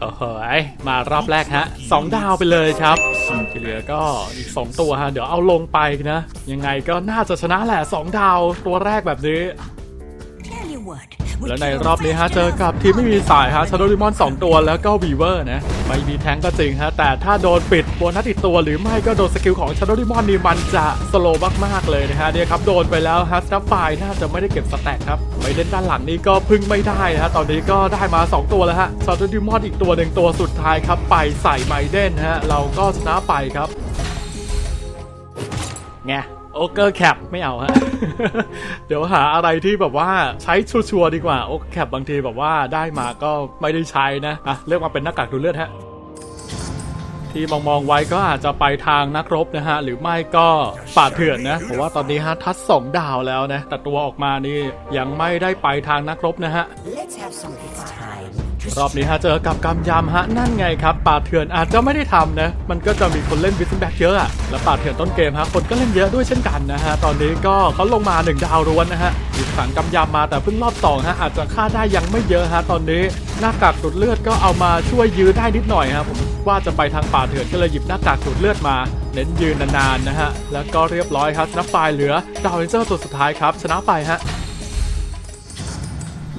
โอ้โหมารอบแรกฮะสองดาวไปเลยครับที่เหลือก็อีก2ตัวฮะ เดี๋ยวเอาลงไปนะ ยังไงก็น่าจะชนะแหละ2ดาวตัวแรกแบบนี้ แล้วในรอบนี้ฮะเจอกับทีมไม่มีสายฮะชาโดดิมอน2ตัวแล้วก็วีเวอร์นะไม่มีแทงก็จริงฮะแต่ถ้าโดนปิดโบนัสติดตัวหรือไม่ก็โดนสกิลของชาโดดิมอนนี่มันจะสโลว์มากๆเลยนะฮะเนี่ยครับโดนไปแล้วฮะสตัฟไฟน่าจะไม่ได้เก็บสแต็กครับไปเล่นด้านหลังนี้ก็พึ่งไม่ได้นะฮะตอนนี้ก็ได้มา 2 ตัวแล้วฮะชาโดดิมอนอีกตัวหนึ่งตัวสุดท้ายครับไปใส่ไมเดนฮะเราก็ชนะไปครับไง โอเกอร์แคปไม่เอาฮะ เดี๋ยวหาอะไรที่แบบว่าใช้ชัวร์ๆดีกว่า โอเกอร์แคปบางทีแบบว่าได้มาก็ไม่ได้ใช้นะอะเรียกมาเป็นหน้ากากดูเลือดฮะ ที่มองมองๆไว้ก็อาจจะไปทางนักรบนะฮะ หรือไม่ก็ป่าเถื่อนนะผมว่าตอนนี้ฮะทัดสองดาวแล้วนะ แต่ตัวออกมานี่ยังไม่ได้ไปทางนักรบนะฮะ รอบนี้ฮะเจอกับกำยำฮะนั่นไงครับป่าเถื่อนอาจจะไม่ได้ทำนะ มันก็จะมีคนเล่นวิสแบ็กเยอะอะแล้วป่าเถื่อนต้นเกมฮะคนก็เล่นเยอะด้วยเช่นกันนะฮะตอนนี้ก็เขาลงมา1ดาวร้วนนะฮะหยิบสังกำยำมาแต่เพิ่งรอบสองฮะอาจจะค่าได้ยังไม่เยอะฮะตอนนี้หน้ากากดูดเลือดก็เอามาช่วยยื้อได้นิดหน่อยครับผมว่าจะไปทางป่าเถื่อนก็เลยหยิบหน้ากากดูดเลือดมา เน้นยืนนานๆนะฮะแล้วก็เรียบร้อยครับชนะไฟเหลือดาวเรนเจอร์ตัวสุดท้ายครับชนะไปฮะ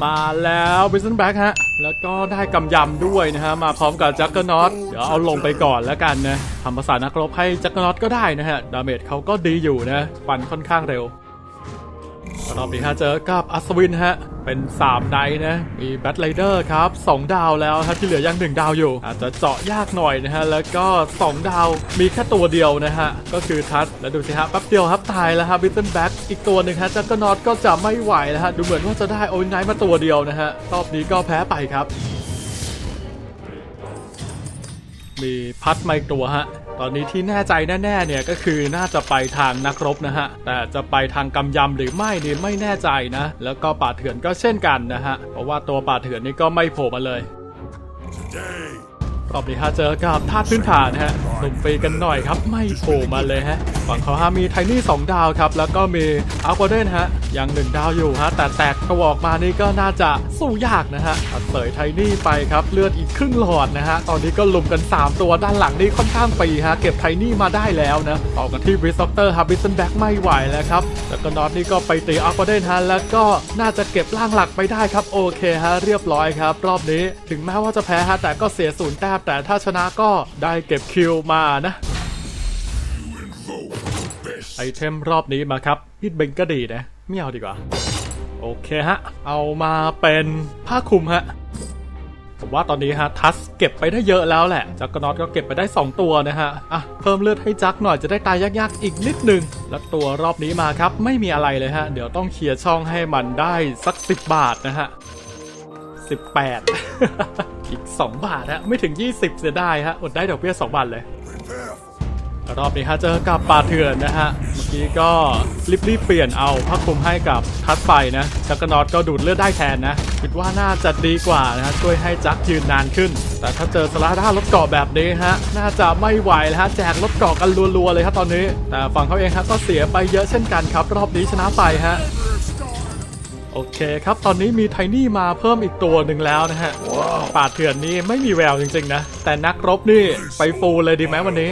มาแล้วบิสเนสแบ็กฮะ แล้วก็ได้กำยำด้วยนะฮะ มาพร้อมกับจักเกอร์น็อตเดี๋ยวเอาลงไปก่อนแล้วกันนะทำภาษานักรบให้จักเกอร์น็อตก็ได้นะฮะ ดาเมจเขาก็ดีอยู่นะ ฟันค่อนข้างเร็ว รอบนี้ฮะเจอกับอัศวินฮะ เป็น 3 ไนท์นะ มีแบทไ i เดอร์ครับ 2 ดาวแล้วฮะที่เหลือยัง 1 ดาวอยู่ อาจจะเจาะยากหน่อยนะฮะ แล้วก็ 2 ดาวมีแค่ตัวเดียวนะฮะ ก็คือทัสแล้วดูสิฮะแป๊บเดียวครับตายแล้วฮะบิทเทนแบ็กอีกตัวหนึ่งฮะจักรนอตก็จะไม่ไหวแล้วฮะดูเหมือนว่าจะได้โอ n นไนท์มาตัวเดียวนะฮะรอบนี้ก็แพ้ไปครับ มีพัดมาอีกตัวฮะ ตอนนี้ที่แน่ใจแน่ๆเนี่ยก็คือน่าจะไปทางนักรบนะฮะ แต่จะไปทางกำยำหรือไม่นี่ไม่แน่ใจนะ แล้วก็ป่าเถื่อนก็เช่นกันนะฮะ เพราะว่าตัวป่าเถื่อนนี่ก็ไม่โผล่มาเลย รอบนี้ฮะเจอกับธาตุพื้นฐานฮะหนุ่มฟีกันหน่อยครับ ไม่โผล่มาเลยฮะฝั่งเขาฮะมีไทนี่2ดาวครับ แล้วก็มีอัลวาเดนฮะยัง1ดาวอยู่ฮะ แต่แตกกระบอกมานี่ก็น่าจะสู้ยากนะฮะตัดเสยไทนี่ไปครับเลือดอีกครึ่งหลอดนะฮะ ตอนนี้ก็ลุมกัน 3 ตัวด้านหลังนี่ค่อนข้างฟรีฮะ เก็บไทนี่มาได้แล้วนะต่อกันที่บริสต็อกเตอร์ครับบิสเซนแบ็กไม่ไหวแล้วครับแล้วก็นอตนี่ก็ไปตีอัลวาเดนฮะแล้วก็น่าจะเก็บร่างหลักไปได้ครับโอเคฮะเรียบร้อยครับ รอบนี้ถึงแม้ว่าจะแพ้ฮะแต่ก็เสียศูนย์แต้มแต่ถ้าชนะก็ได้เก็บคิวมานะไอเทมรอบนี้มาครับฮิตเบงก็ดีนะไม่เอาดีกว่า โอเคฮะ เอามาเป็นผ้าคลุมฮะผมว่าตอนนี้ฮะทัสเก็บไปได้เยอะแล้วแหละจักรนอตก็เก็บไปได้ 2 ตัวนะฮะอะเพิ่มเลือดให้จักหน่อยจะได้ตายยากๆอีกนิดนึง แล้วตัวรอบนี้มาครับไม่มีอะไรเลยฮะ เดี๋ยวต้องเคลียร์ช่องให้มันได้สัก 10 บาทนะฮะ 18 อีก 2 บาทฮะไม่ถึง 20 เสียได้ฮะอดได้ดอกเบี้ย2บาทเลย รอบนี้ฮะเจอกับป่าเถื่อนนะฮะ เมื่อกี้ก็รีบๆเปลี่ยนเอาผ้าคลุมให้กับทัดไปนะจักรนอตก็ดูดเลือดได้แทนนะคิดว่าน่าจะดีกว่านะฮะช่วยให้จักยืนนานขึ้น แต่ถ้าเจอสลาด้ารถเกาะแบบนี้ฮะน่าจะไม่ไหวแล้วฮะแจกรถเกาะกันรัวๆเลยครับตอนนี้ แต่ฝั่งเขาเองฮะก็เสียไปเยอะเช่นกันครับ รอบนี้ชนะไปฮะ โอเคครับ ตอนนี้มีไทนี่มาเพิ่มอีกตัวหนึ่งแล้วนะฮะ ป่าเถื่อนนี่ไม่มีแววจริงๆนะ แต่นักรบนี่ไปฟูลเลยดีไหมวันนี้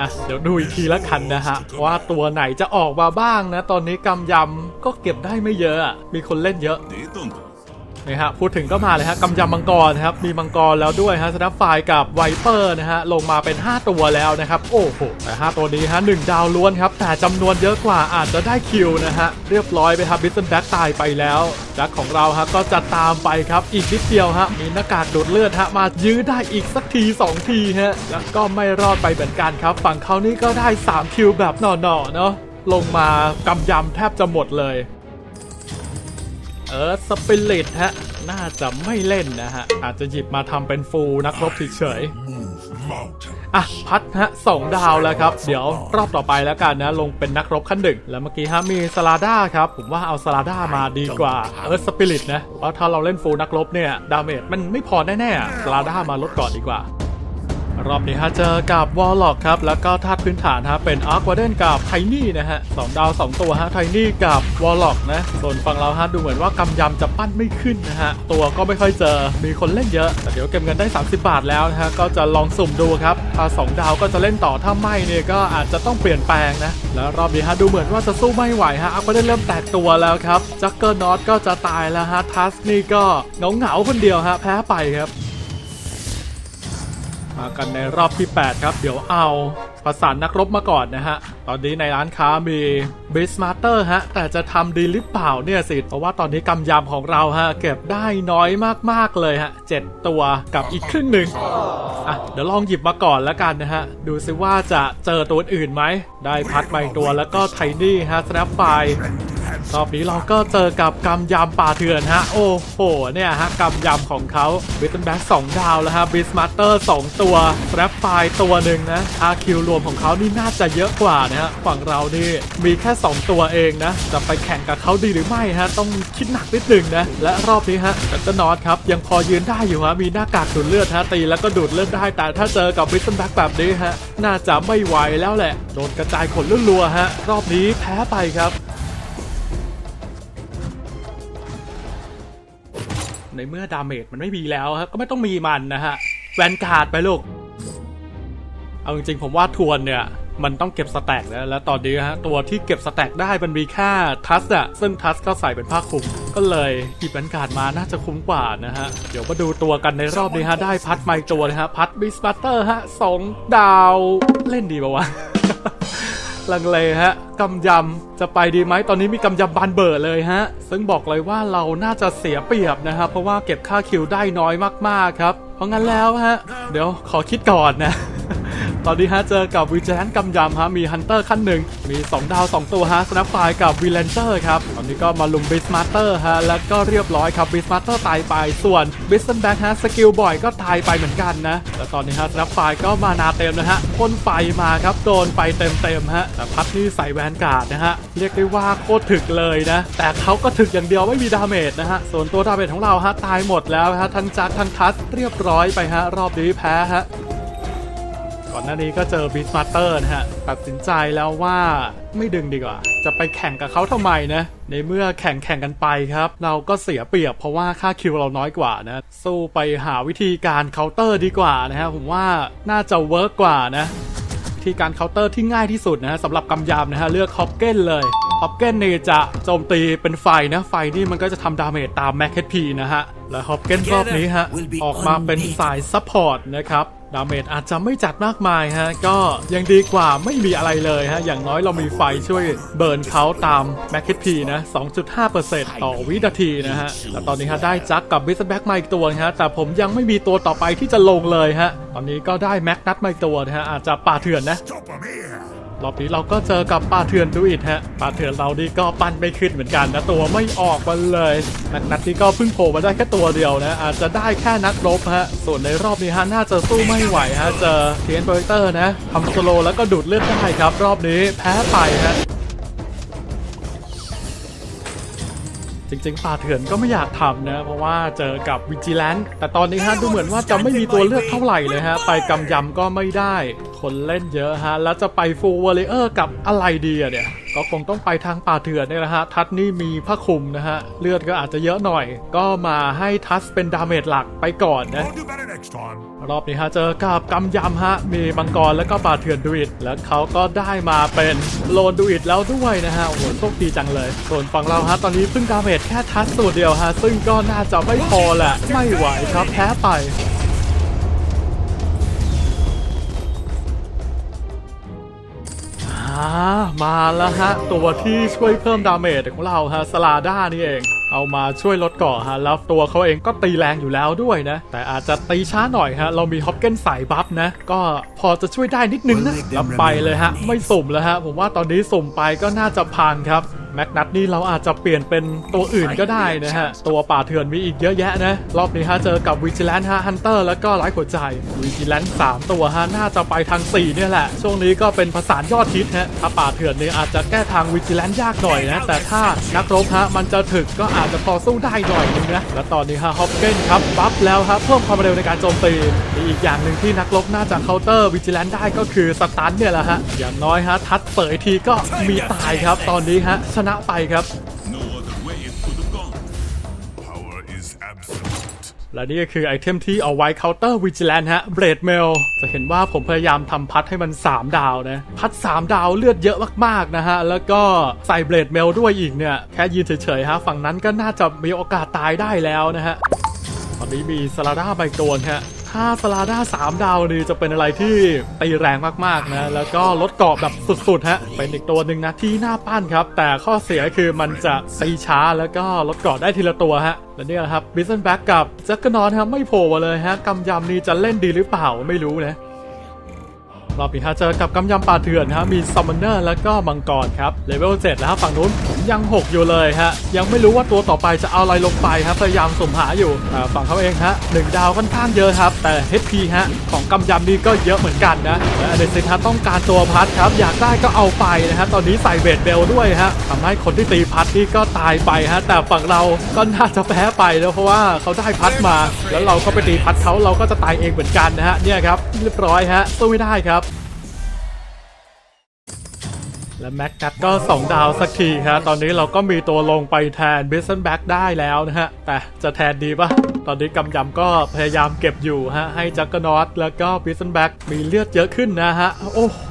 อะ เดี๋ยวดูอีกทีละกันนะฮะ ว่าตัวไหนจะออกมาบ้างนะ ตอนนี้กำยำก็เก็บได้ไม่เยอะอะมีคนเล่นเยอะ นี่ฮะพูดถึงก็มาเลยฮะกำยำมังกรนะครับมีมังกรแล้วด้วยฮะสนับไฟกับไวเปอร์นะฮะลงมาเป็น 5 ตัวแล้วนะครับโอ้โหแต่5ตัวนี้ฮะหนึ่งดาวล้วนครับแต่จำนวนเยอะกว่าอาจจะได้คิวนะฮะเรียบร้อยไปครับบิสเซนแบ็กตายไปแล้วจักของเราฮะก็จะตามไปครับอีกนิดเดียวฮะมีหน้ากากดูดเลือดฮะมายื้อได้อีกสักที 2 ทีฮะแล้วก็ไม่รอดไปเหมือนกันครับฝั่งเขานี่ก็ได้ 3 คิวแบบหน่อๆเนาะลงมากำยำแทบจะหมดเลย เออสปิริตฮะ น่าจะไม่เล่นนะฮะ อาจจะหยิบมาทำเป็นฟูนักรบเฉยอะพัดฮะสองดาวแล้วครับ เดี๋ยวรอบต่อไปแล้วกันนะ ลงเป็นนักรบขั้นหนึ่งแล้วเมื่อกี้ฮะมีสลาด้าครับ ผมว่าเอาสลาด้ามาดีกว่า เออสปิริตนะเพราะถ้าเราเล่นฟูนักรบเนี่ย ดาเมจมันไม่พอแน่ๆสลาด้ามาลดก่อนดีกว่า รอบนี้ฮะเจอกับวอลล็อกครับ แล้วก็ธาตุพื้นฐานฮะเป็นอาร์ควาเดนกับไทนี่นะฮะสองดาว 2 ตัวฮะไทนี่กับวอลล็อกนะ ส่วนฝั่งเราฮะดูเหมือนว่ากำยำจะปั้นไม่ขึ้นนะฮะ ตัวก็ไม่ค่อยเจอมีคนเล่นเยอะ แต่เดี๋ยวเก็บเงินได้ 30 บาทแล้วนะฮะ ก็จะลองสุ่มดูครับ ถ้า 2 ดาวก็จะเล่นต่อถ้าไม่เนี่ยก็อาจจะต้องเปลี่ยนแปลงนะแล้วรอบนี้ฮะดูเหมือนว่าจะสู้ไม่ไหวฮะอาร์ควาเดนเริ่มแตกตัวแล้วครับจักเกอร์นอตก็จะตายแล้วฮะทัสนี่ก็เหงาๆคนเดียวฮะแพ้ไปครับ มากันในรอบที่ 8 ครับ เดี๋ยวเอาประสานนักรบมาก่อนนะฮะ ตอนนี้ในร้านค้ามีบิสมาร์เตอร์ฮะ แต่จะทำดีหรือเปล่าเนี่ยสิ เพราะว่าตอนนี้กำยำของเราฮะ เก็บได้น้อยมากๆเลยฮะ 7 ตัวกับอีกครึ่งหนึ่งอะ เดี๋ยวลองหยิบมาก่อนแล้วกันนะฮะ ดูซิว่าจะเจอตัวอื่นไหม ได้พัดใบตัวแล้วก็ไทนี่ฮะสแนปไฟ รอบนี้เราก็เจอกับกำยำป่าเถื่อนฮะ โอ้โห เนี่ยฮะกำยำของเขาบิทเทนแบ็กสองดาวแล้วฮะบิสมาร์เตอร์สองตัวแรปไฟตัวหนึ่งนะอาคิวรวมของเขานี่น่าจะเยอะกว่านะฮะฝั่งเรานี่มีแค่ 2 ตัวเองนะ จะไปแข่งกับเขาดีหรือไม่ฮะ ต้องคิดหนักนิดหนึ่งนะ และรอบนี้ฮะกัตนอตครับ ยังพอยืนได้อยู่ฮะ มีหน้ากากดูดเลือดฮะ ตีแล้วก็ดูดเลือดได้ แต่ถ้าเจอกับบิทเทนแบ็กแบบนี้ฮะ น่าจะไม่ไหวแล้วแหละ โดนกระจายขนรัวฮะ รอบนี้แพ้ไปครับ ในเมื่อดาเมจมันไม่มีแล้วครับก็ไม่ต้องมีมันนะฮะแวนการ์ดไปลูก เอาจริงๆผมว่าทวนเนี่ย มันต้องเก็บสแต็กนะแล้วตอนนี้ฮะตัวที่เก็บสแต็กได้มันมีแค่ทัสอะซึ่งทัสก็ใส่เป็นผ้าคลุม ก็เลยหยิบแวนการ์ดมาน่าจะคุ้มกว่านะฮะ เดี๋ยวมาดูตัวกันในรอบนี้ฮะได้พัดไมค์ตัวนะฮะพัดบิสบัตเตอร์ฮะสองดาวเล่นดีปะวะ ลังเลฮะกำยำจะไปดีไหมตอนนี้มีกำยำบานเบอร์เลยฮะ ซึ่งบอกเลยว่าเราน่าจะเสียเปรียบนะครับเพราะว่าเก็บค่าคิวได้น้อยมากๆครับ เพราะงั้นแล้วฮะ เดี๋ยวขอคิดก่อนนะ ตอนนี้ฮะเจอกับวิจแลนกำยำฮะมีฮันเตอร์ขั้นหนึ่งมี 2 ดาว 2 ตัวฮะสนับไฟกับวีเลนเจอร์ครับตอนนี้ก็มาลุมบิสมาร์เตอร์ฮะแล้วก็เรียบร้อยครับบิสมาร์เตอร์ตายไปส่วนบิสเซนแบ็กฮะสกิลบ่อยก็ตายไปเหมือนกันนะแล้วตอนนี้ฮะสนับไฟก็มานาเต็มนะฮะพ่นไฟมาครับโดนไปเต็มๆฮะแต่พัดนี่ใส่แวนการ์ดนะฮะเรียกได้ว่าโคตรถึกเลยนะแต่เขาก็ถึกอย่างเดียวไม่มีดาเมจนะฮะส่วนตัวดาเมจของเราฮะตายหมดแล้วฮะทั้งจักรทั้งทัสเรียบร้อยไปฮะรอบนี้แพ้ฮะ ก่อนหน้านี้ก็เจอบิสมาร์เตอร์นะฮะตัดสินใจแล้วว่าไม่ดึงดีกว่า จะไปแข่งกับเขาทำไมนะ ในเมื่อแข่งแข่งกันไปครับ เราก็เสียเปรียบเพราะว่าค่าคิวเราน้อยกว่านะ สู้ไปหาวิธีการเคาน์เตอร์ดีกว่านะฮะผมว่าน่าจะเวิร์กกว่านะวิธีการเคาน์เตอร์ที่ง่ายที่สุดนะฮะสำหรับกำยำนะฮะเลือกฮอปเก้นเลยฮอปเก้นนี่จะโจมตีเป็นไฟนะ ไฟนี่มันก็จะทำดาเมจตามแม็กเ p นะฮะ และฮอปเก้นรอบนี้ฮะ ออกมาเป็นสายซัพพอร์ตนะครับ ดาเมจอาจจะไม่จัดมากมายฮะ ก็ยังดีกว่าไม่มีอะไรเลยฮะ อย่างน้อยเรามีไฟช่วยเบิร์นเขาตามแม็กเ p นะ 2.5%ต่อวินาทีนะฮะ แล้วตอนนี้ฮะได้จักกับบิสแบ็กมาอีกตัวฮะ แต่ผมยังไม่มีตัวต่อไปที่จะลงเลยฮะ ตอนนี้ก็ได้แม็กนัทมาอีกตัวนะฮะ อาจจะป่าเถื่อนนะ รอบนี้เราก็เจอกับป้าเถื่อนดูอิดฮะป้าเถื่อนเรานี่ก็ปั้นไม่ขึ้นเหมือนกันนะตัวไม่ออกมาเลยนักนัดนี้ก็เพิ่งโผล่มาได้แค่ตัวเดียวนะอาจจะได้แค่นัดลบฮะส่วนในรอบนี้ฮะน่าจะสู้ไม่ไหวฮะเจอเทียนโปรเตอร์นะทำสโลว์แล้วก็ดูดเลือดได้ครับ รอบนี้แพ้ไปฮะ จริงๆป่าเถื่อนก็ไม่อยากทำนะ เพราะว่าเจอกับวิจิแลนแต่ตอนนี้ฮะดูเหมือนว่าจะไม่มีตัวเลือกเท่าไหร่เลยฮะ ไปกำยำก็ไม่ได้ คนเล่นเยอะฮะ แล้วจะไปฟูลวอลเลเยอร์กับอะไรดีอะเนี่ย ก็คงต้องไปทางป่าเถื่อนเนี่ยแหละฮะ ทัศนี่มีผ้าคลุมนะฮะ เลือดก็อาจจะเยอะหน่อย ก็มาให้ทัศเป็นดาเมจหลักไปก่อนนะ I'll do better next time. รอบนี้ฮะเจอกับกำยำฮะ มีมังกรแล้วก็ป่าเถื่อนดูอิดแล้วเขาก็ได้มาเป็นโลนดูอิดแล้วด้วยนะฮะโอ้โหโชคดีจังเลย ส่วนฝั่งเราฮะตอนนี้เพิ่งดาเมจแค่ทัสตัวเดียวฮะ ซึ่งก็น่าจะไม่พอแหละ ไม่ไหวครับแพ้ไป อ่ามาแล้วฮะ ตัวที่ช่วยเพิ่มดาเมจของเราฮะสลาด้านี่เอง เอามาช่วยลดเกาะฮะ แล้วตัวเขาเองก็ตีแรงอยู่แล้วด้วยนะ แต่อาจจะตีช้าหน่อยฮะ เรามีฮอปเกนสายบัฟนะ ก็พอจะช่วยได้นิดนึงนะรับไปเลยฮะ ไม่สุ่มแล้วฮะ ผมว่าตอนนี้สุ่มไปก็น่าจะพังครับ แม็กนัทนี่เราอาจจะเปลี่ยนเป็นตัวอื่นก็ได้นะฮะ ตัวป่าเถื่อนมีอีกเยอะแยะนะ รอบนี้ฮะเจอกับวิจิแลนฮะฮันเตอร์แล้วก็ไร้หัวใจวิจิแลนสามตัวฮะน่าจะไปทาง 4 เนี่ยแหละ ช่วงนี้ก็เป็นผสานยอดฮิตฮะถ้าป่าเถื่อนนี่อาจจะแก้ทางวิจิแลนยากหน่อยนะ แต่ถ้านักรบฮะมันจะถึกก็อาจจะพอสู้ได้หน่อยนึงนะ และตอนนี้ฮะฮอปเกนครับบัฟแล้วครับเพิ่มความเร็วในการโจมตีมีอีกอย่างหนึ่งที่นักรบน่าจะเคาน์เตอร์วิจิแลนได้ก็คือสตันเนี่ยแหละฮะอย่างน้อยฮะทัดเปิดทีก็มีตายครับตอนนี้ฮะชนะไปครับ No other way it could have gone. Power is absolute. และนี่ก็คือไอเทมที่เอาไว้เคาน์เตอร์วิจิแลนฮะเบรดเมลจะเห็นว่าผมพยายามทำพัดให้มัน 3 ดาวนะ พัด 3 ดาวเลือดเยอะมากๆนะฮะ แล้วก็ใส่เบรดเมลด้วยอีกเนี่ย แค่ยืนเฉยๆฮะ ฝั่งนั้นก็น่าจะมีโอกาสตายได้แล้วนะฮะ ตอนนี้มีสลาด้าใบโกนฮะ ถ้าสลาด้า3 ดาวนี่จะเป็นอะไรที่ตีแรงมากๆนะ แล้วก็ลดเกราะแบบสุดๆฮะ เป็นอีกตัวหนึ่งนะที่น่าปั้นครับ แต่ข้อเสียคือมันจะตีช้าแล้วก็ลดเกราะได้ทีละตัวฮะ และเนี่ยครับบิสเซนแบ็กกับแจ็คกนอนฮะไม่โผล่มาเลยฮะกำยำนี่จะเล่นดีหรือเปล่าไม่รู้นะ รอบนี้ฮะเจอกับกำยำป่าเถื่อนฮะมีซัมมอนเนอร์แล้วก็มังกรครับเลเวล7แล้วฮะฝั่งนู้นยัง 6 อยู่เลยฮะ ยังไม่รู้ว่าตัวต่อไปจะเอาอะไรลงไปฮะพยายามสมหาอยู่ฝั่งเขาเองฮะหนึ่งดาวค่อนข้างเยอะครับ แต่ HP ฮะของกำยำนี่ก็เยอะเหมือนกันนะและเดซินฮะต้องการตัวพัดครับ อยากได้ก็เอาไปนะฮะตอนนี้ใส่เบดเบลด้วยฮะทำให้คนที่ตีพัดนี่ก็ตายไปฮะแต่ฝั่งเราก็น่าจะแพ้ไปแล้วเพราะว่าเขาได้พัดมา แล้วเราก็ไปตีพัดเขาเราก็จะตายเองเหมือนกันนะฮะเนี่ยครับเรียบร้อยฮะสู้ไม่ได้ครับ และแม็กกัดก็ 2 ดาวสักทีครับตอนนี้เราก็มีตัวลงไปแทนเบสันแบ็กได้แล้วนะฮะ แต่จะแทนดีปะตอนนี้กำยำก็พยายามเก็บอยู่ฮะ ให้จักรนอตแล้วก็เบสันแบ็กมีเลือดเยอะขึ้นนะฮะ โอ้โห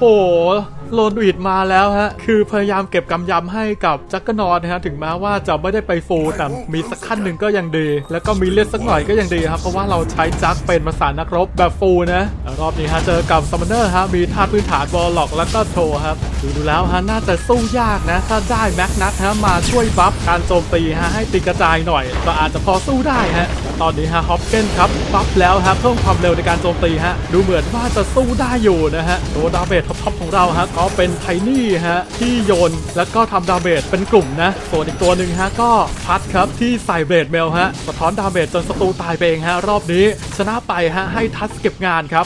โลนอีดมาแล้วฮะ คือพยายามเก็บกำยำให้กับจักรนอตนะฮะ ถึงแม้ว่าจะไม่ได้ไปฟูแต่มีสักขั้นหนึ่งก็ยังดี แล้วก็มีเลือดสักหน่อยก็ยังดีครับ เพราะว่าเราใช้จักเป็นภาษานักรบแบบฟูนะ รอบนี้ฮะเจอกับซัมมอนเนอร์ฮะ มีท่าพื้นฐานบอลล็อกแล้วก็โทครับ ดูดูแล้วฮะน่าจะสู้ยากนะ ถ้าได้แม็กนัทฮะมาช่วยบัฟการโจมตีฮะให้ตีกระจายหน่อย ก็อาจจะพอสู้ได้ฮะ ตอนนี้ฮะฮอปเกนครับบัฟแล้วฮะเพิ่มความเร็วในการโจมตีฮะดูเหมือนว่าจะสู้ได้อยู่นะฮะตัวดาเมจท็อปๆของเราฮะก็เป็นไทนี่ฮะที่โยนแล้วก็ทำดาเมจเป็นกลุ่มนะส่วนอีกตัวหนึ่งฮะก็พัดครับที่ใส่เบรดเมลฮะสะท้อนดาเมจจนศัตรูตายไปเองฮะรอบนี้ชนะไปฮะให้ทัสเก็บงานครับ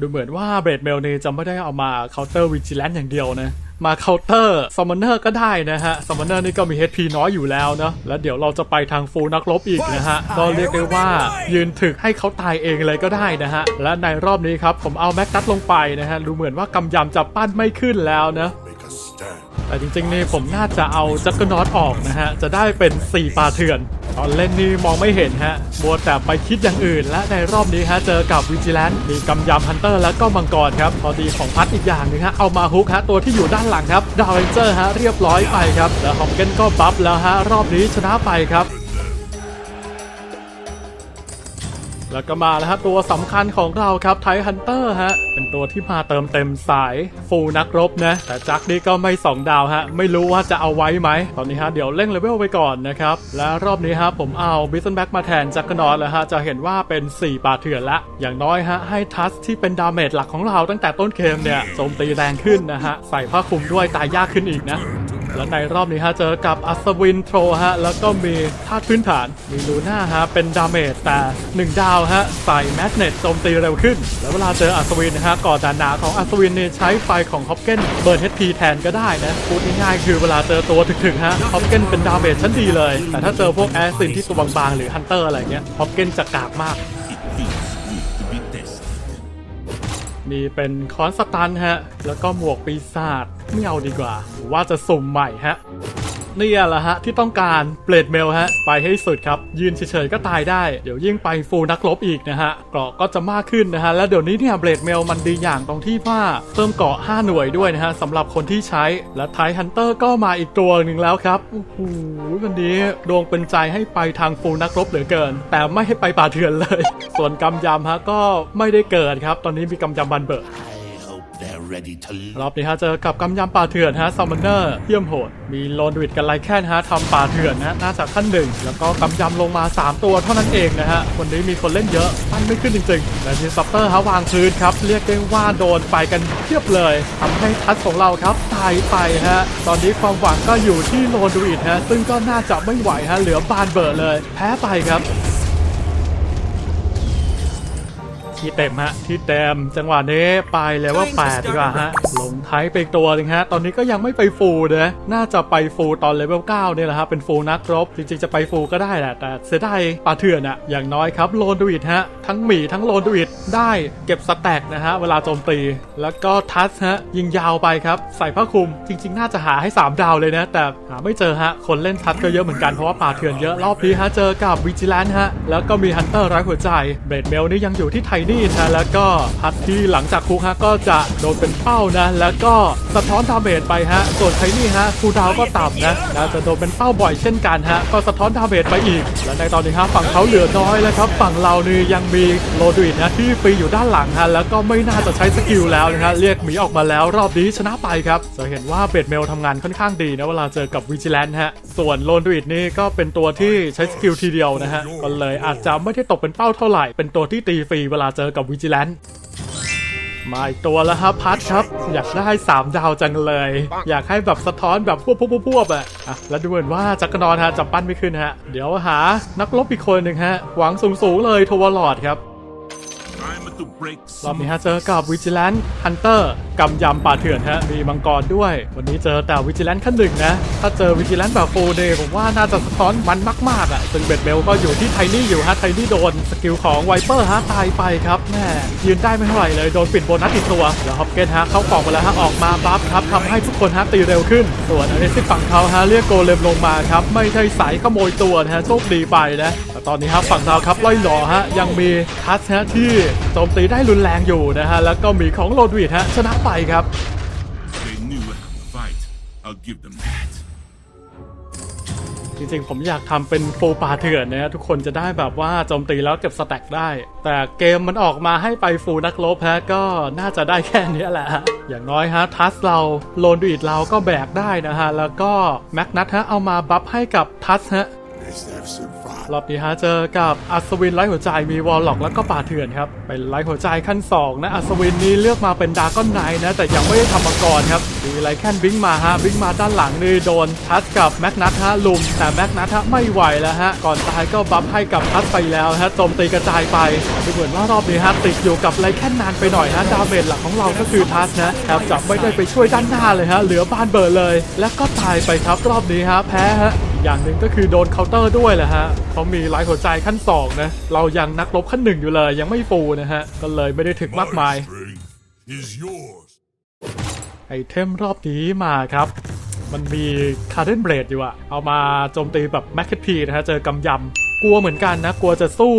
ดูเหมือนว่าเบรดเมลนี่จะไม่ได้เอามาเคาน์เตอร์วิจิแลนอย่างเดียวนะ มาเคาน์เตอร์ซัมมอนเนอร์ก็ได้นะฮะซัมมอนเนอร์นี่ก็มี HP น้อยอยู่แล้วเนาะแล้วเดี๋ยวเราจะไปทางฟูลนักรบอีกนะฮะก็เรียกได้ว่ายืนถึกให้เขาตายเองเลยก็ได้นะฮะและในรอบนี้ครับผมเอาแม็กนัทลงไปนะฮะดูเหมือนว่ากำยำจะปั้นไม่ขึ้นแล้วนะ Make a stand. แต่จริงๆนี่ผมน่าจะเอาจักรนอตออกนะฮะ จะได้เป็น 4 ปลาเถื่อน ตอนเล่นนี่มองไม่เห็นฮะบัวแต่ไปคิดอย่างอื่น และในรอบนี้ฮะ เจอกับวิจิแลนมีกำยำฮันเตอร์แล้วก็มังกรครับพอดีของพัดอีกอย่างหนึงฮะ เอามาฮุกฮะ ตัวที่อยู่ด้านหลังครับดาวเรนเจอร์ฮะเรียบร้อยไปครับ แล้วฮอมเกนก็บัฟแล้วฮะรอบนี้ชนะไปครับ แล้วก็มาแล้วฮะตัวสำคัญของเราครับไทฮันเตอร์ฮะ เป็นตัวที่มาเติมเต็มสายฟูนักรบนะ แต่จักนี่ก็ไม่ 2 ดาวฮะ ไม่รู้ว่าจะเอาไว้ไหม ตอนนี้ฮะเดี๋ยวเร่งเลเวลไปก่อนนะครับ และรอบนี้ฮะผมเอาบิสเซนแบ็กมาแทนจักรนอตแล้วฮะ จะเห็นว่าเป็น 4ปาเถื่อนละ อย่างน้อยฮะ ให้ทัสที่เป็นดาเมจหลักของเราตั้งแต่ต้นเกมเนี่ยโจมตีแรงขึ้นนะฮะ ใส่ผ้าคลุมด้วยตายยากขึ้นอีกนะ และในรอบนี้ฮะเจอกับอัศวินโทรฮะแล้วก็มีธาตุพื้นฐานมีลูน่าฮะเป็นดาเมจแต่ 1 ดาวฮะใส่แมกเนตโจมตีเร็วขึ้น แล้วเวลาเจออัศวินนะฮะก่อนด่านหนาของอัศวินเนี่ยใช้ไฟของฮอปเกนเบิร์นเฮดพีแทนก็ได้นะพูดง่ายๆคือเวลาเจอตัวถึกๆฮะฮอปเกนเป็นดาเมจชั้นดีเลย แต่ถ้าเจอพวกแอสซินที่ตัวบางๆหรือฮันเตอร์อะไรเงี้ยฮอปเกนจะกากมาก มีเป็นคอนสตันฮะ แล้วก็หมวกปีศาจไม่เอาดีกว่า ว่าจะสุ่มใหม่ฮะ นี่แหละฮะ ที่ต้องการเปลดเมลฮะ ไปให้สุดครับ ยืนเฉยๆก็ตายได้ เดี๋ยวยิ่งไปฟูลนักรบอีกนะฮะเกราะก็จะมากขึ้นนะฮะ แล้วเดี๋ยวนี้เนี่ยเบลดเมลมันดีอย่างตรงที่ว่าเพิ่มเกราะ 5 หน่วยด้วยนะฮะสำหรับคนที่ใช้และไทฮันเตอร์ก็มาอีกตัวหนึ่งแล้วครับโอ้โหวันนี้ดวงเป็นใจให้ไปทางฟูลนักรบเหลือเกิน แต่ไม่ให้ไปป่าเถื่อนเลย ส่วนกำยำฮะก็ไม่ได้เกิดครับ ตอนนี้มีกำยำบันเบิร์ รอบนี้ฮะเจอกับกำยำป่าเถื่อนฮะซัมมอนเนอร์เยี่ยมโหด มีโลนดวิดกันไลแคนฮะทำป่าเถื่อนนะฮะน่าจะขั้นหนึ่งแล้วก็กำยำลงมา 3 ตัวเท่านั้นเองนะฮะวันนี้มีคนเล่นเยอะปั้นไม่ขึ้นจริงๆแต่ทีซัปเตอร์ฮะวางพื้นครับ เรียกได้ว่าโดนไปกันเทียบเลยทำให้ทัศของเราครับตายไปฮะตอนนี้ความหวังก็อยู่ที่โลนดวิดฮะซึ่งก็น่าจะไม่ไหวฮะเหลือบานเบอร์เลย แพ้ไปครับ ที่เต็มฮะที่เต็มจังหวะนี้ไปเลเวล8ดีกว่าฮะลงไทยไปอีกตัวหนึงฮะ ตอนนี้ก็ยังไม่ไปฟูลนะน่าจะไปฟูลตอนเลเวล9เนี่ยแหละครับเป็นฟูลนักรบจริงๆจะไปฟูลก็ได้แหละแต่เสียดายปลาเถื่อนอะอย่างน้อยครับโลนดูอิดฮะทั้งหมีทั้งโลนดูอิดได้เก็บสแต็กนะฮะเวลาโจมตีแล้วก็ทัสฮะยิงยาวไปครับ ใส่ผ้าคลุมจริง ๆ น่าจะหาให้ 3 ดาวเลยนะ แต่หาไม่เจอฮะคนเล่นทัสก็เยอะเหมือนกันเพราะว่าป่าเถื่อนเยอะรอบนี้ฮะเจอกับวิจิแลนฮะแล้วก็มีฮันเตอร์ไร้หัวใจเบรดเมลนี่ยังอยู่ที่ไทนี่นะแล้วก็พัดที่หลังจากคุกฮะก็จะโดนเป็นเป้านะ แล้วก็สะท้อนดาเมจไปฮะ ส่วนไทนี่ฮะคูดาวก็ต่ำนะแล้วจะโดนเป็นเป้าบ่อยเช่นกันฮะ ก็สะท้อนดาเมจไปอีก และในตอนนี้ฮะฝั่งเขาเหลือน้อยแล้วครับ ฝั่งเรานี่ยังมีโลดูอิดนะที่ฟรีอยู่ด้านหลังฮะแล้วก็ไม่น่าจะใช้สกิลแล้วนะฮะเรียกหมีออกมาแล้วรอบนี้ชนะไปครับจะเห็นว่าเบดเมลทำงานค่อนข้างดีนะเวลาเจอกับวิจิแลนฮะส่วนโลดูอิดนี่ก็เป็นตัวที่ใช้สกิลทีเดียวนะฮะก็เลยอาจจะไม่ได้ตกเป็นเป้าเท่าไหร่เป็นตัวที่ตีฟรีเวลาเจจอกับวิจิแลนมาอีกตัวแล้วครับพัทครับ อยากได้ 3 ดาวจังเลย อยากให้แบบสะท้อนแบบพวบพวบพวบพวบอะอะแล้วดูเหมือนว่าจักรนอนฮะจะปั้นไม่ขึ้นฮะ เดี๋ยวหานักรบอีกคนหนึ่งฮะ หวังสูงๆเลยทวลอดครับ รอบนี้ฮะเจอกับวิจิแลนฮันเตอร์กำยำป่าเถื่อนฮะมีมังกรด้วย วันนี้เจอแต่วิจิแลนขั้นหนึ่งนะ ถ้าเจอวิจิแลนแบบโฟเดย์ผมว่าน่าจะสะท้อนมันมากๆอะซึ่งเบ็ดเบลก็อยู่ที่ไทนี่อยู่ฮะไทนี่โดนสกิลของไวเปอร์ฮะตายไปครับแม่ยืนได้ไม่เท่าไหร่เลยโดนปิดโบนัสติดตัวแล้วฮอปเกนฮะเข้ากล่องไปแล้วฮะออกมาบัฟครับทำให้ทุกคนฮะตีเร็วขึ้น ส่วนอันนี้สิฝั่งเขาฮะเรียกโกเลมลงมาครับไม่ใช่สายขโมยตัวนะฮะโชคดีไปนะ ต่ตอนนี้ฮะฝั่งเราครับไล่หล่อฮะยังมีทัสฮะที่โจมตีได้รุนแรงอยู่นะฮะแล้วก็มีของโลดวีดฮะชนะไปครับ they knew how to fight I'll give them that จริงๆ ผมอยากทำเป็นฟูลปาเถื่อนนะฮะทุกคนจะได้แบบว่าโจมตีแล้วเก็บสแต็กได้ แต่เกมมันออกมาให้ไปฟูลนักรบฮะก็น่าจะได้แค่นี้แหละฮะอย่างน้อยฮะทัสเราโลนดูอิดเราก็แบกได้นะฮะ แล้วก็แม็กนัทฮะเอามาบัฟให้กับทัสฮะ They have survived. รอบนี้ฮะเจอกับอัศวินไร้หัวใจมีวอลล็อกแล้วก็ป่าเถื่อนครับเป็นไร้หัวใจขั้น2นะอัศวินนี้เลือกมาเป็นดาก้อนไนนะแต่ยังไม่ได้ทำมาก่อนครับมีไรแค่นบิงมาฮะบิงมาด้านหลังนี่โดนทัสกับแม็กนัทฮะลุมแต่แม็กนัทฮะไม่ไหวแล้วฮะก่อนตายก็บัฟให้กับทัสไปแล้วฮะโจมตีกระจายไปดูเหมือนว่ารอบนี้ฮะติดอยู่กับไรแค่นนานไปหน่อยฮะดาเมจหลักของเราก็คือทัสนะแทบจะไม่ได้ไปช่วยด้านหน้าเลยฮะเหลือบานเบอร์เลย แล้วก็ตายไปครับรอบนี้ฮะแพ้ฮะ อย่างหนึ่งก็คือโดนเคาน์เตอร์ด้วยแหละฮะเขามีไลท์หัวใจขั้น2นะ เรายังนักรบขั้นหนึ่งอยู่เลย ยังไม่ฟูนะฮะ ก็เลยไม่ได้ถึงมากมาย ไอเทมรอบนี้มาครับ มันมีคาร์เดนเบรดอยู่อะเอามาโจมตีแบบแมคเก็ตพีนะฮะ เจอกำยำ กลัวเหมือนกันนะ กลัวจะสู้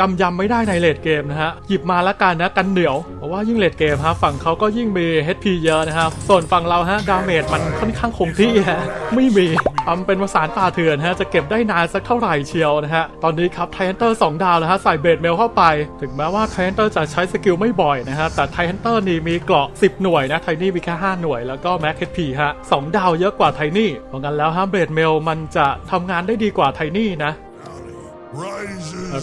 กำยำไม่ได้ในเลดเกมนะฮะ หยิบมาละกันนะกันเหนียว เพราะว่ายิ่งเลดเกมฮะฝั่งเขาก็ยิ่งมี HP เยอะนะครับ ส่วนฝั่งเราฮะดาเมจมันค่อนข้างคงที่ฮะไม่มี ทำเป็นประสานป่าเถื่อนฮะจะเก็บได้นานสักเท่าไหร่เชียวนะฮะตอนนี้ครับไทเทนเตอร์2ดาวแล้วฮะใส่เบดเมลเข้าไป ถึงแม้ว่าไทเทนเตอร์จะใช้สกิลไม่บ่อยนะฮะแต่ไทเทนเตอร์นี่มีเกราะ 10 หน่วยนะไทนี่มีแค่5หน่วยแล้วก็แม็กเ p ฮะสดาวเยอะกว่าไทนี่เพราะงั้นแล้วฮะเบดเมลมันจะทำงานได้ดีกว่าไทนี่นะ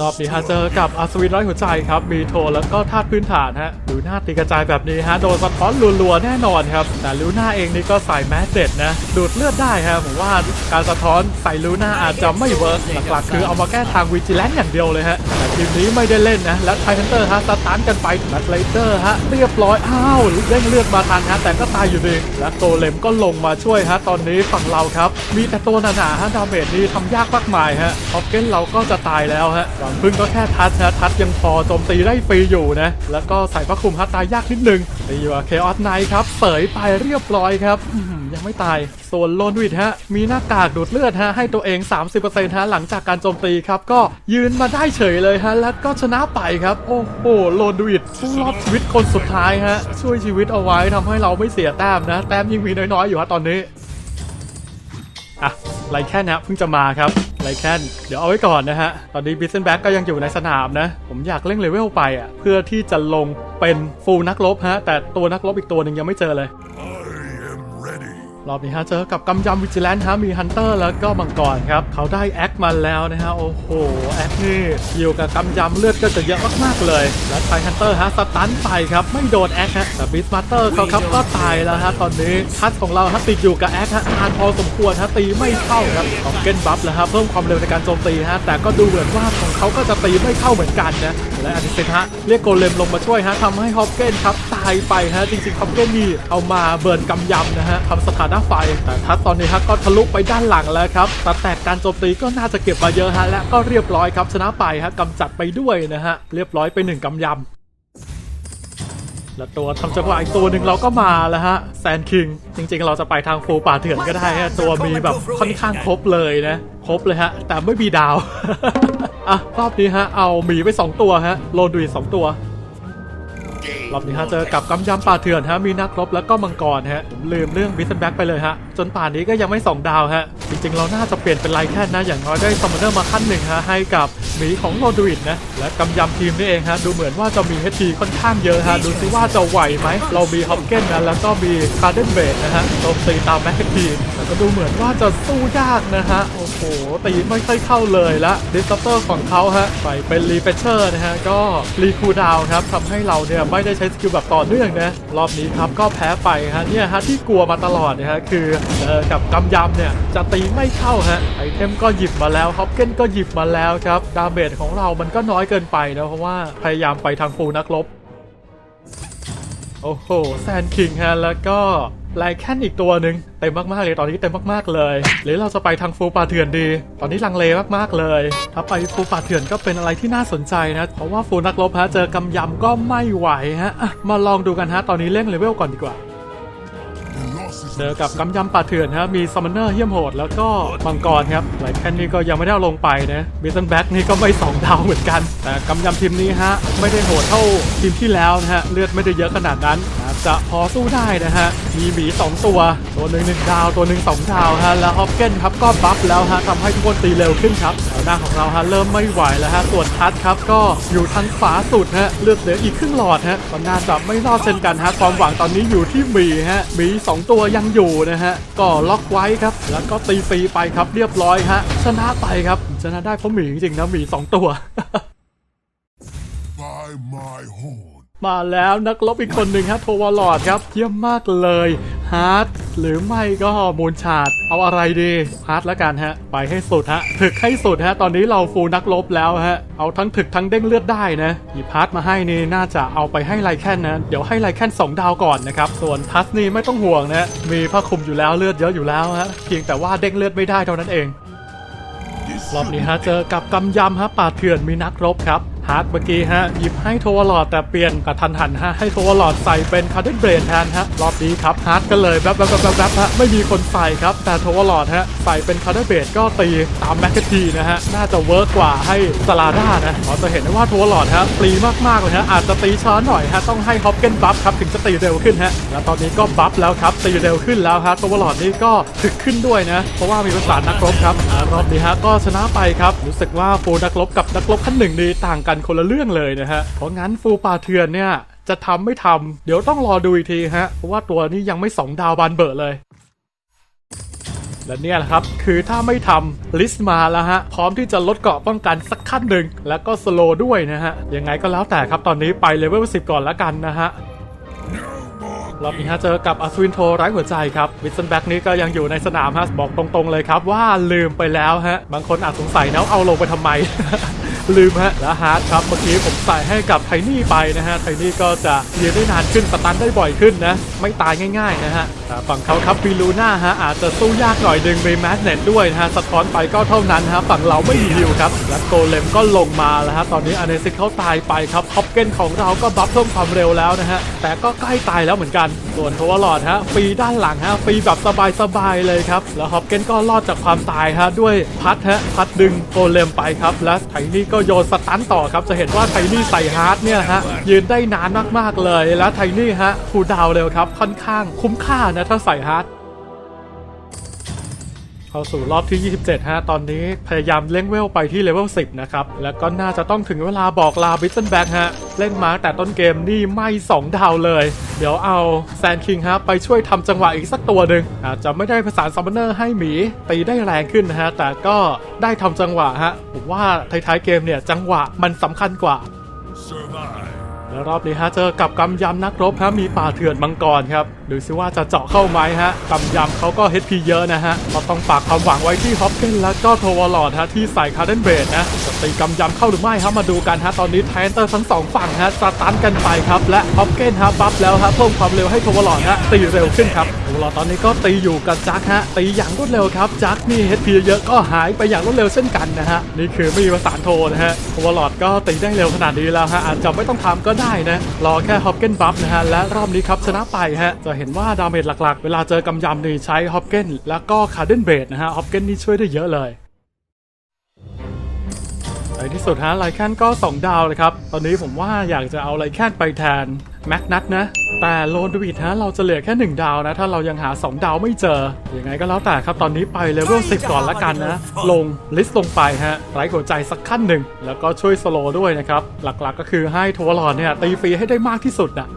รอบนี้ฮะเจอกับอัศวินร้อยหัวใจครับ มีโทแล้วก็ธาตุพื้นฐานฮะลูน่าตีกระจายแบบนี้ฮะ โดนสะท้อนรัวๆแน่นอนครับ แต่ลูน่าเองนี่ก็ใส่แมสเจ็ดนะ ดูดเลือดได้ฮะผมว่าการสะท้อนใส่ลูน่าอาจจะไม่เวิร์กหลักๆคือเอามาแก้ทางวิจิแลนอย่างเดียวเลยฮะ แต่ทีมนี้ไม่ได้เล่นนะ แล้วไททันเตอร์ฮะสตาร์ทกันไปแมตไลเตอร์ฮะเรียบร้อย อ้าวเร่งเลือดมาทันฮะ แต่ก็ตายอยู่ดี และโกเลมก็ลงมาช่วยฮะ ตอนนี้ฝั่งเราครับ มีแต่ตัวหนาๆฮะดาเมจนี่ทำยากมากมายฮะออฟเกนเราก็จะตายแล้วฮะหวังพึ่งก็แค่ทัชฮะทัชยังพอโจมตีได้ฟรีอยู่นะ แล้วก็ใส่พระคุมฮะตายยากนิดนึงตีว่าเคออสไนครับเสยไปเรียบร้อยครับยังไม่ตายส่วนโลนวิดฮะ มีหน้ากากดูดเลือดฮะ ให้ตัวเอง 30%ฮะ หลังจากการโจมตีครับ ก็ยืนมาได้เฉยเลยฮะ แล้วก็ชนะไปครับ โอ้โห โลนวิดผู้รอดชีวิตคนสุดท้ายฮะ ช่วยชีวิตเอาไว้ทำให้เราไม่เสียแต้มนะ แต้มยังมีน้อยๆ อยู่ฮะตอนนี้ อะไรแค่นะเพิ่งจะมาครับ ไรแคนเดี๋ยวเอาไว้ก่อนนะฮะ ตอนนี้บิสเซนแบ็กก็ยังอยู่ในสนามนะ ผมอยากเล่งเลเวลไปอะ เพื่อที่จะลงเป็นฟูลนักรบฮะ แต่ตัวนักรบอีกตัวหนึ่งยังไม่เจอเลย รอบนี้ฮะเจอกับกำยำวิจิแลนฮะมีฮันเตอร์แล้วก็มังกรครับเขาได้แอคมาแล้วนะฮะโอ้โหแอคนี่อยู่กับกำยำเลือดก็จะเยอะมากๆเลย แล้วไทฮันเตอร์ฮะสตันไปครับไม่โดนแอคฮะแต่บิสมาสเตอร์เขาครับก็ตายแล้วฮะตอนนี้ทัชของเราฮะติดอยู่กับแอคฮะนานพอสมควรฮะตีไม่เข้าครับของเกนบัฟแล้วฮะเพิ่มความเร็วในการโจมตีฮะแต่ก็ดูเหมือนว่าของเขาก็จะตีไม่เข้าเหมือนกันนะและอาทิเซนฮะเรียกโกเลมลงมาช่วยฮะทำให้ฮอปเกนครับตายไปฮะจริงๆฮอปเกนนี่เอามาเบิร์นกำยำนะฮะทำสถานะไฟ แต่ทัชตอนนี้ฮะก็ทะลุไปด้านหลังแล้วครับแต่แตกการโจมตีก็น่าจะเก็บมาเยอะฮะและก็เรียบร้อยครับชนะไปฮะกำจัดไปด้วยนะฮะเรียบร้อยไปหนึ่งกำยำแล้วตัวทำจังหวะอีกตัวหนึ่งเราก็มาแล้วฮะแซนคิง จริงๆ เราจะไปทางฟูป่าเถื่อนก็ได้ฮะตัวมีแบบค่อนข้างครบเลยนะ ครบเลยฮะ แต่ไม่มีดาว อะ รอบนี้ฮะ เอาหมีไป 2 ตัวฮะ โลดุยสองตัว รอบนี้ฮะเจอกับกำยำป่าเถื่อนฮะมีนักรบแล้วก็มังกรฮะผมลืมเรื่องบิสแบ็กไปเลยฮะจนป่านนี้ก็ยังไม่2ดาวฮะจริงๆ เราน่าจะเปลี่ยนเป็นไลแค่นะอย่างน้อยได้ซัมมอนเนอร์มาขั้นหนึ่งฮะให้กับหมีของโลดูอินนะและกำยำทีมนี่เองฮะดูเหมือนว่าจะมีเฮทีค่อนข้างเยอะฮะดูซิว่าจะไหวไหมเรามีฮอปเกนนะแล้วก็มีคาร์เดนเบดนะฮะโจมตีตามแม็กทีมแต่ก็ดูเหมือนว่าจะสู้ยากนะฮะโอ้โหตีไม่ค่อยเข้าเลยละดิสซัปเตอร์ของเขาฮะใส่เป็นรีเฟชเชอร์นะฮะก็รีคูดาวครับทำให้เราเนี่ยไม่ได้ใช้สกิลแบบต่อเนื่องนะรอบนี้ครับก็แพ้ไปฮะเนี่ยฮะที่กลัวมาตลอดนะฮะคือเออกับกำยำเนี่ยจะตีไม่เข้าฮะไอเทมก็หยิบมาแล้วฮอปเกนก็หยิบมาแล้วครับดาเมจของเรามันก็น้อยเกินไปนะเพราะว่าพยายามไปทางฟูลนักลบโอ้โหแซนคิงฮะแล้วก็ ไลแคนอีกตัวหนึ่งเต็มมากๆเลยตอนนี้เต็มมากๆเลย หรือเราจะไปทางฟูป่าเถื่อนดี ตอนนี้ลังเลมากๆเลย ถ้าไปฟูป่าเถื่อนก็เป็นอะไรที่น่าสนใจนะ เพราะว่าฟูนักรบฮะเจอกำยำก็ไม่ไหวฮะมาลองดูกันฮะตอนนี้เร่งเลเวลก่อนดีกว่า เจอกับกำยำป่าเถื่อนฮะมีซัมมอนเนอร์เฮี้ยมโหด แล้วก็มังกรครับไลแคนนี่ก็ยังไม่ได้ลงไปนะบิสเซนแบ็กนี่ก็ไม่สองดาวเหมือนกัน แต่กำยำทีมนี้ฮะไม่ได้โหดเท่าทีมที่แล้วนะฮะเลือดไม่ได้เยอะขนาดนั้นจะพอสู้ได้นะฮะ มีหมีสองตัว ตัวหนึ่งหนึ่งดาว ตัวหนึ่งสองดาวฮะ แล้วฮอปเกนครับก็บัฟแล้วฮะทำให้ทุกคนตีเร็วขึ้นครับ แถวหน้าของเราฮะเริ่มไม่ไหวแล้วฮะส่วนทัชครับก็อยู่ทางขวาสุดฮะเลือดเหลืออีกครึ่งหลอดฮะก็น่าจะไม่รอดเช่นกันฮะความหวังตอนนี้อยู่ที่หมีฮะหมีสองตัวยังอยู่นะฮะก็ล็อกไว้ครับ แล้วก็ตีฟรีไปครับเรียบร้อยฮะชนะไปครับชนะได้เพราะหมีจริงๆนะหมีสองตัว by my horn. มาแล้วนักรบอีกคนหนึ่งฮะโทวาลอดครับเยี่ยมมากเลย ฮาร์ดหรือไม่ก็มูลชาดเอาอะไรดีฮาร์ดแล้วกันฮะ ไปให้สุดฮะ ถึกให้สุดฮะ ตอนนี้เราฟูลนักรบแล้วฮะ เอาทั้งถึกทั้งเด้งเลือดได้นะหยิบฮาร์ดมาให้นี่น่าจะเอาไปให้ไลแคนนะเดี๋ยวให้ไลแคน2 ดาวก่อนนะครับ ส่วนทัสนี่ไม่ต้องห่วงนะ มีผ้าคลุมอยู่แล้วเลือดเยอะอยู่แล้วฮะเพียงแต่ว่าเด้งเลือดไม่ได้เท่านั้นเองรอบนี้ฮะเจอกับกำยำฮะป่าเถื่อนมีนักรบครับ ฮาร์ดเมื่อกี้ฮะ หยิบให้โทวลอดแต่เปลี่ยนกับทันหันฮะ ให้โทวลอดใส่เป็นคาร์เดนเบรนแทนฮะ รอบนี้ครับฮาร์ดก็เลยแบบแบบแบบแบบแบบฮะ ไม่มีคนใส่ครับ แต่โทวลอดฮะ ใส่เป็นคาร์เดนเบรนก็ตีตามแมกกาทีนะฮะ น่าจะเวิร์กกว่าให้สลาด้านะเราจะเห็นได้ว่าโทวลอดฮะตีมากๆเลยฮะ อาจจะตีช้าหน่อยฮะ ต้องให้ฮอปเกนบัฟครับถึงจะตีเร็วขึ้นฮะ แล้วตอนนี้ก็บัฟแล้วครับตีเร็วขึ้นแล้วฮะโทวลอดนี่ก็ถึกขึ้นด้วยนะ เพราะว่ามีประสานักรบครับรอบนี้ฮะก็ชนะไปครับรู้สึกว่าฟูลนักรบกับนักรบขั้นหนึ่งนี่ต่างกันคนละเรื่องเลยนะฮะ เพราะงั้นฟูป่าเถื่อนเนี่ยจะทำไม่ทำเดี๋ยวต้องรอดูอีกทีฮะ เพราะว่าตัวนี้ยังไม่สองดาวบานเบอร์เลย และเนี่ยแหละครับ คือถ้าไม่ทำลิสต์มาแล้วฮะ พร้อมที่จะลดเกราะป้องกันสักขั้นหนึ่ง แล้วก็สโลว์ด้วยนะฮะ ยังไงก็แล้วแต่ครับตอนนี้ไปเลเวล10ก่อนแล้วกันนะฮะรอบนี้ฮะเจอกับอัศวินโทไร้หัวใจครับวิสเซนแบ็กนี้ก็ยังอยู่ในสนามฮะบอกตรงๆเลยครับว่าลืมไปแล้วฮะ บางคนอาจสงสัยนะว่าเอาลงไปทำไม ลืมฮะและฮาร์ดครับเมื่อกี้ผมใส่ให้กับไทนี่ไปนะฮะไทนี่ก็จะยืนได้นานขึ้นสตันได้บ่อยขึ้นนะไม่ตายง่ายๆนะฮะ ฝั่งเขาครับบิลูน่าฮะอาจจะสู้ยากหน่อยดึงไปแมสเน็ตด้วยนะฮะสะท้อนไปก็เท่านั้นฮะฝั่งเราไม่มีฮิวครับและโกเลมก็ลงมาแล้วฮะตอนนี้อเนซิสเขาตายไปครับฮอปเกนของเราก็บัฟเพิ่มความเร็วแล้วนะฮะแต่ก็ใกล้ตายแล้วเหมือนกัน ส่วนโทวลอดฮะฟรีด้านหลังฮะฟรีแบบสบายๆเลยครับแล้วฮอปเกนก็รอดจากความตายฮะด้วยพัดฮะพัดดึงโกเลมไปครับและไทนี่ก็โยนสตันต่อครับจะเห็นว่าไทนี่ใส่ฮาร์ดเนี่ยฮะยืนได้นานมากๆเลย แล้วไทนี่ฮะคูดาวเร็วครับค่อนข้างคุ้มค่านะถ้าใส่ฮาร์ดเข้าสู่รอบที่ 27 ฮะ ตอนนี้พยายามเล่งเวลไปที่เลเวล 10 นะครับ แล้วก็น่าจะต้องถึงเวลาบอกลาบิสเซนแบ็กฮะ เล่นมาแต่ต้นเกมนี่ไม่ 2 ดาวเลย เดี๋ยวเอาแซนคิงฮะ ไปช่วยทำจังหวะอีกสักตัวหนึ่งอาจจะไม่ได้ภาษานซัมมอนเนอร์ให้หมี ตีได้แรงขึ้นนะฮะ แต่ก็ได้ทำจังหวะฮะ ผมว่าท้ายๆเกมเนี่ยจังหวะมันสำคัญกว่า Survive. แล้วรอบนี้ฮะเจอกับกำยำนักรบครับมีป่าเถื่อนมังกรครับดูซิว่าจะเจาะเข้าไหมฮะกำยำเขาก็ HP เยอะนะฮะก็ต้องฝากความหวังไว้ที่ฮอปเกนแล้วก็โทวอลลอดฮะที่ใส่คาร์เดนเบดนะจะตีกำยำเข้าหรือไม่ฮะมาดูกันฮะตอนนี้ไทเตอร์ทั้งสองฝั่งฮะสตันกันไปครับและฮอปเกนฮะบัฟแล้วฮะเพิ่มความเร็วให้โทวอลลอดฮะตีเร็วขึ้นครับโทวอลลอดตอนนี้ก็ตีอยู่กับจักฮะตีอย่างรวดเร็วครับจักนี่ HP เยอะก็หายไปอย่างรวดเร็วเช่นกันนะฮะนี่คือไม่มีประสานโทนะฮะโทวอลลอดก็ตีได้เร็วขนาดนี้แล้วฮะอาจจะไม่ต้องทำก็ได้นะ รอแค่ฮอปเกนบัฟนะฮะ และรอบนี้ครับชนะไปฮะ จะเห็นว่าดาเมจหลักๆ เวลาเจอกำยำนี่ใช้ฮอปเกนแล้วก็คาร์เดนเบดนะฮะ ฮอปเกนนี่ช่วยได้เยอะเลยในที่สุดฮะไลแคนก็ 2 ดาวเลยครับ ตอนนี้ผมว่าอยากจะเอาไลแคนไปแทน แม็กนัทนะ แต่โลนดวิดฮะเราจะเหลือแค่ 1 ดาวนะ ถ้าเรายังหา 2 ดาวไม่เจอ ยังไงก็แล้วแต่ครับตอนนี้ไปเลเวล10 ก่อนละกันนะ ลงลิสต์ลงไปฮะไร้หัวใจสักขั้นหนึ่ง แล้วก็ช่วยสโลว์ด้วยนะครับ หลักๆก็คือให้ทัวร์ลอดเนี่ยตีฟรีให้ได้มากที่สุดนะ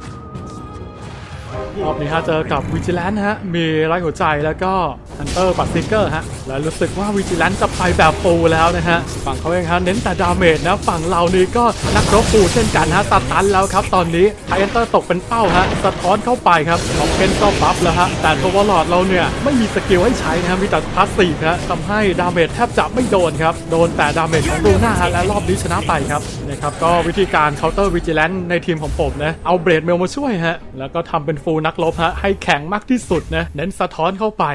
รอบนี้ฮะเจอกับวิจิแลนฮะมีไร้หัวใจแล้วก็ฮันเตอร์ปัดซิกเกอร์ฮะ และรู้สึกว่าวิจิแลนจะไปแบบฟูแล้วนะฮะ ฝั่งเขาเองฮะเน้นแต่ดาเมจนะ ฝั่งเรานี่ก็นักรบฟูเช่นกันฮะสตันแล้วครับตอนนี้ไทเอนเตอร์ตกเป็นเป้าฮะ สะท้อนเข้าไปครับคอมเพนก็บัฟแล้วฮะ แต่ตัววอลลอดเราเนี่ย ไม่มีสกิลให้ใช้นะฮะมีแต่พาสซีฟฮะทำให้ดาเมจแทบจะไม่โดนครับ โดนแต่ดาเมจของลูน่าฮะและรอบนี้ชนะไปครับนะครับก็วิธีการเคาน์เตอร์วิจิแลนในทีมของผมนะเอาเบรดเมลมาช่วยฮะแล้วก็ทำเป็นฟูลนักรบฮะให้แข็งมากที่สุดนะเน้นสะท้อนเข้าไป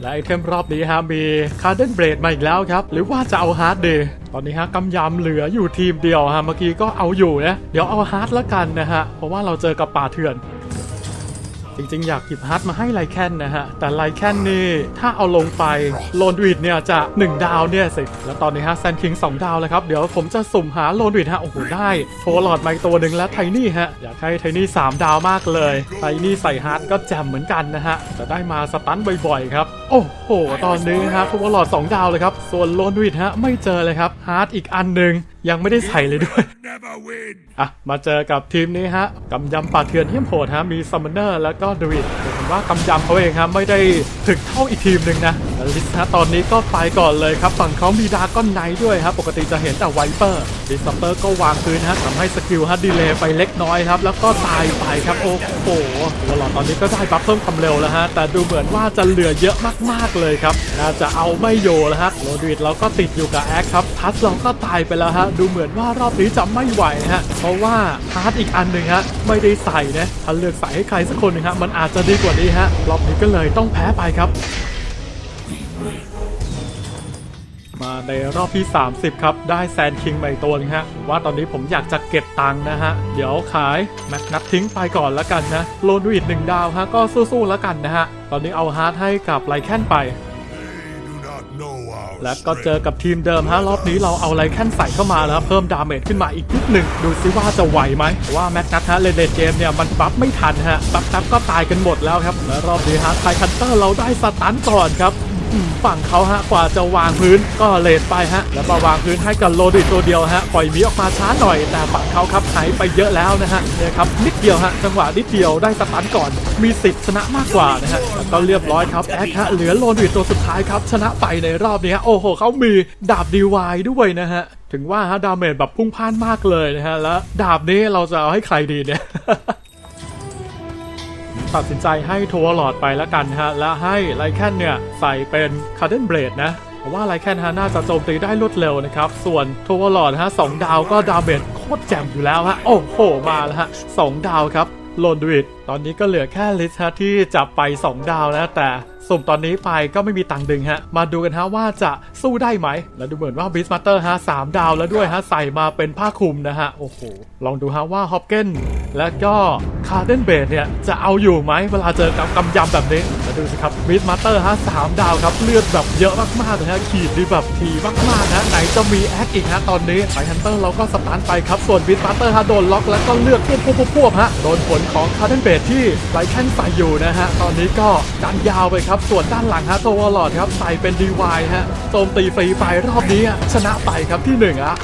และไอเทมรอบนี้ฮะมีคาร์เดนเบรดมาอีกแล้วครับ หรือว่าจะเอาฮาร์ดเดย์ตอนนี้ฮะกำยำเหลืออยู่ทีมเดียวฮะเมื่อกี้ก็เอาอยู่นะเดี๋ยวเอาฮาร์ดละกันนะฮะเพราะว่าเราเจอกับป่าเถื่อน จริงๆ อยากหยิบฮาร์ดมาให้ไลแคนนะฮะ แต่ไลแคนนี่ ถ้าเอาลงไปโลนวิดเนี่ยจะ 1 ดาวเนี่ยสิ แล้วตอนนี้ฮะแซนคิง 2 ดาวแล้วครับ เดี๋ยวผมจะสุ่มหาโลนวิดฮะ โอ้โห ได้โทรลอดมาอีกตัวหนึ่งแล้วไทนี่ฮะ อยากให้ไทนี่ 3 ดาวมากเลย ไทนี่ใส่ฮาร์ดก็แจ่มเหมือนกันนะฮะ จะได้มาสตันบ่อยๆ ครับ โอ้โห ตอนนี้ฮะโทรลอด 2 ดาวเลยครับ ส่วนโลนวิดฮะไม่เจอเลยครับฮาร์ดอีกอันหนึ่ง ยังไม่ได้ใส่เลยด้วย อะ มาเจอกับทีมนี้ฮะ กำยำป่าเถื่อนเฮี้ยมโหดฮะ มีซัมมอนเนอร์แล้วก็ดวิดผมว่ากำยำเขาเองฮะ ไม่ได้ถึงเท่าอีกทีมหนึ่งนะ ลิสฮะตอนนี้ก็ไปก่อนเลยครับ ฝั่งเขามีดาก้อนไนด้วยครับ ปกติจะเห็นแต่ไวเปอร์ดิซัมเปอร์ก็วางคืนฮะทำให้สกิลฮะดีเลย์ไปเล็กน้อยครับ แล้วก็ตายไปครับโอ้โหตัวหลอดตอนนี้ก็ได้บัฟเพิ่มความเร็วแล้วฮะ แต่ดูเหมือนว่าจะเหลือเยอะมากๆเลยครับ น่าจะเอาไม่โยแล้วฮะโรดวิดเราก็ติดอยู่กับแอคครับทัสเราก็ตายไปแล้วฮะ ดูเหมือนว่ารอบนี้จะไม่ไหวนะฮะ เพราะว่าฮาร์ดอีกอันหนึ่งฮะไม่ได้ใส่นะถ้าเลือกใส่ให้ใครสักคนหนึงฮะมันอาจจะดีกว่านี้ฮะรอบนี้ก็เลยต้องแพ้ไปครับ มาในรอบที่ 30 ครับ ได้แซนคิงมาอีกตัวนึงฮะว่าตอนนี้ผมอยากจะเก็บตังค์นะฮะ เดี๋ยวขายแม็กนัททิ้งไปก่อนแล้วกันนะ โลนวิดหนึ่งดาวฮะ ก็สู้ๆแล้วกันนะฮะ ตอนนี้เอาฮาร์ดให้กับไลแคนไป และก็เจอกับทีมเดิมฮะ รอบนี้เราเอาไลแคนใส่เข้ามาแล้วเพิ่มดาเมจขึ้นมาอีกนิดหนึ่ง ดูซิว่าจะไหวไหมว่าแม็กนัทฮะเลนเลนเกมเนี่ยมันบัฟไม่ทันฮะแป๊บๆก็ตายกันหมดแล้วครับและรอบนี้ฮะไทคันเตอร์เราได้สตันก่อนครับ ฝั่งเขาฮะกว่าจะวางพื้นก็เลนไปฮะแล้วมาวางพื้นให้กับโลดิตัวเดียวฮะปล่อยมีออกมาช้าหน่อย แต่ฝั่งเขาครับหายไปเยอะแล้วนะฮะเนี่ยครับนิดเดียวฮะจังหวะนิดเดียวได้สตันก่อน มีสิทธิ์ชนะมากกว่านะฮะแล้วก็เรียบร้อยครับแอคฮะเหลือโลดิตัวสุดท้ายครับชนะไปในรอบนี้ฮะโอ้โหเขามีดาบดีวายด้วยนะฮะถึงว่าฮะดาเมจแบบพุ่งพ่านมากเลยนะฮะแล้วดาบนี้เราจะเอาให้ใครดีเนี่ย ตัดสินใจให้ทัวร์ลอดไปแล้วกันฮะ และให้ไลแคนเนี่ย ใส่เป็นคาร์เดนเบรดนะเพราะว่าไลแคนฮะน่าจะโจมตีได้รวดเร็วนะครับ ส่วนทัวร์ลอดฮะสองดาวก็ดาเมจโคตรแจ่มอยู่แล้วฮะ โอ้โห มาแล้วฮะสองดาวครับโลนดวิตตอนนี้ก็เหลือแค่ลิสฮะที่จับไป 2 ดาวนะแต่ สุ่มตอนนี้ไปก็ไม่มีตังค์ดึงฮะ มาดูกันฮะว่าจะสู้ได้ไหม แล้วดูเหมือนว่าบิสมาสเตอร์ฮะสามดาวแล้วด้วยฮะ ใส่มาเป็นผ้าคลุมนะฮะ โอ้โห ลองดูฮะว่าฮอปเกนและก็คาร์เดนเบดเนี่ย จะเอาอยู่ไหมเวลาเจอกับกำยำแบบนี้มาดูสิครับบิสมาสเตอร์ฮะสามดาวครับ เลือดแบบเยอะมากๆเลยฮะขีดดีแบบทีมากๆนะไหนจะมีแอคอีกฮะตอนนี้ไฟฮันเตอร์เราก็สตาร์ทไปครับส่วนบิสมาสเตอร์ฮะโดนล็อกแล้วก็เลือดพวบพวบพวบฮะโดนผลของคาร์เดนเบดทที่ไรแคนใส่อยู่นะฮะตอนนี้ก็ดันยาวไปครับส่วนด้านหลังฮะตัวอลลอดครับใส่เป็นดีวายฮะโจมตีฟรีไปรอบนี้อะชนะไปครับที่หนึ่งอะ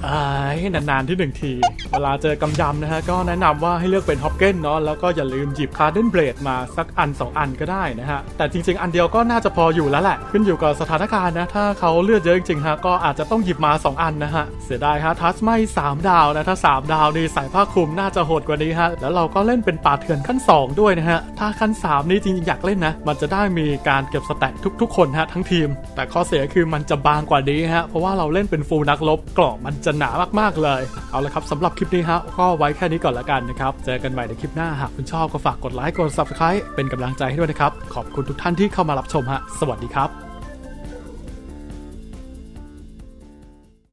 นานๆที่หนึ่งที เวลาเจอกำยำนะฮะ ก็แนะนำว่าให้เลือกเป็นฮอปเก้นเนาะ แล้วก็อย่าลืมหยิบคาร์เดนเบรดมาสักอัน 2 อันก็ได้นะฮะ แต่จริงๆ อันเดียวก็น่าจะพออยู่แล้วแหละ ขึ้นอยู่กับสถานการณ์นะ ถ้าเขาเลือดเยอะจริงๆฮะ ก็อาจจะต้องหยิบมา 2 อันนะฮะ เสียดายฮะ ทัสไม่ 3 ดาวนะ ถ้า 3 ดาวนี่ใส่ผ้าคลุมน่าจะโหดกว่านี้ฮะ แล้วเราก็เล่นเป็นป่าเถื่อนขั้น 2 ด้วยนะฮะ ถ้าขั้น 3 นี่จริงๆอยากเล่นนะ มันจะได้มีการเก็บสแต็กทุก ๆ คนฮะทั้งทีม แต่ข้อเสียคือมันจะบางกว่านี้ฮะ เพราะว่าเราเล่นเป็นฟูนักรบกรอมันจะหนามากๆเลย เอาละครับสำหรับคลิปนี้ฮะก็ไว้แค่นี้ก่อนละกันนะครับ เจอกันใหม่ในคลิปหน้าหากคุณชอบก็ฝากกดไลค์กด subscribe เป็นกำลังใจให้ด้วยนะครับ ขอบคุณทุกท่านที่เข้ามารับชมฮะสวัสดีครับ